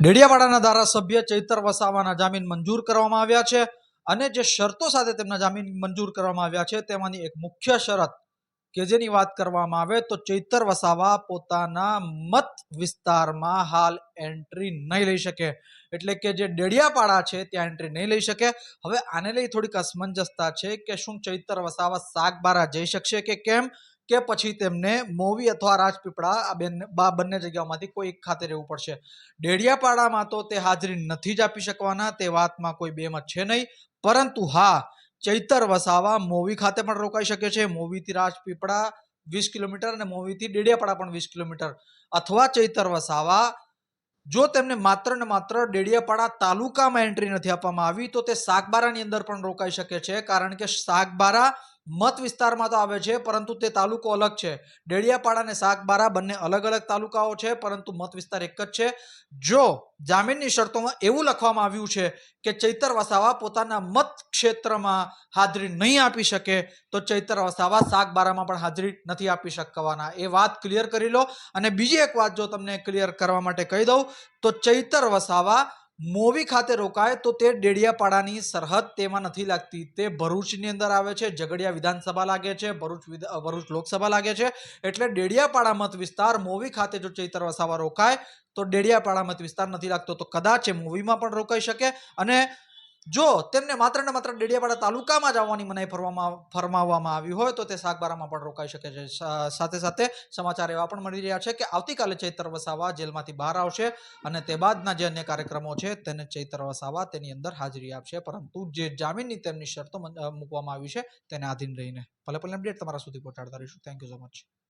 ડેડિયાપાડાના ધારાસભ્ય ચૈતર વસાવાના જામીન મંજૂર કરવામાં આવ્યા છે અને જે શરતો સાથે તેમના જામીન મંજૂર કરવામાં આવ્યા છે તેમાંની એક મુખ્ય શરત કે જેની વાત કરવામાં આવે તો ચૈતર વસાવા પોતાના મત વિસ્તારમાં હાલ એન્ટ્રી નહીં લઈ શકે. એટલે કે જે ડેડિયાપાડા છે ત્યાં એન્ટ્રી નહીં લઈ શકે. હવે આને લઈ થોડીક અસમંજસતા છે કે શું ચૈતર વસાવા સાગબારા જઈ શકશે કે કેમ? કે પછી તેમને મોવી અથવા રાજપીપળા આ બેન બા બંને જગ્યાઓમાંથી કોઈ એક ખાતે રહેવું પડશે. ડેડિયાપાડામાં તો તે હાજરી નથી જ આપી શકવાના, તે વાતમાં કોઈ બેમત છે નહીં. પરંતુ હા, ચૈતર વસાવા મોવી ખાતે પણ રોકાઈ શકે છે. મોવીથી રાજપીપળા વીસ કિલોમીટર અને મોવીથી ડેડિયાપાડા પણ વીસ કિલોમીટર. અથવા ચૈતર વસાવા, જો તેમને માત્ર ને માત્ર ડેડિયાપાડા તાલુકામાં એન્ટ્રી નથી આપવામાં આવી, તો તે સાગબારાની અંદર પણ રોકાઈ શકે છે. કારણ કે સાગબારા મત વિસ્તારમાં તો આવે છે, પરંતુ તે તાલુકો અલગ છે. ડેડિયાપાડા અને સાગબારા બંને અલગ અલગ તાલુકાઓ છે, પરંતુ મત વિસ્તાર એક જ છે. જો જામીનની શરતોમાં એવું લખવામાં આવ્યું છે કે ચૈતર વસાવા પોતાના મત ક્ષેત્રમાં હાજરી નહીં આપી શકે, તો ચૈતર વસાવા સાગબારામાં પણ હાજરી નથી આપી શકવાના. એ વાત ક્લિયર કરી લો. અને બીજી એક વાત જો તમને ક્લિયર કરવા માટે કહી દઉં, તો ચૈતર વસાવા મોવી ખાતે રોકાય તો તે ડેડિયાપાડાની સરહદ તેમાં નથી લાગતી. તે ભરૂચની અંદર આવે છે, ઝઘડિયા વિધાનસભા લાગે છે, ભરૂચ ભરૂચ લોકસભા લાગે છે. એટલે ડેડિયાપાડા મત વિસ્તાર મોવી ખાતે જો ચૈતર વસાવા રોકાય, તો ડેડિયાપાડા મત વિસ્તાર નથી લાગતો. તો કદાચ એ મૂવીમાં પણ રોકાઈ શકે અને જો તેમને માત્ર ને માત્ર ડેડિયાપાડા તાલુકામાં જ આવવાની મનાઈ ફરવામાં ફરમાવવામાં આવી હોય, તો તે સાગબારામાં પણ રોકાઈ શકે છે. સાથે સાથે સમાચાર એવા પણ મળી રહ્યા છે કે આવતીકાલે ચૈતર વસાવા જેલમાંથી બહાર આવશે અને તે બાદના જે અન્ય કાર્યક્રમો છે તેને ચૈતર વસાવા તેની અંદર હાજરી આપશે. પરંતુ જે જામીનની તેમની શરતો મૂકવામાં આવી છે તેને આધીન રહીને. ભલે ભલે અપડેટ તમારા સુધી પહોંચાડતા રહીશું. Thank you so much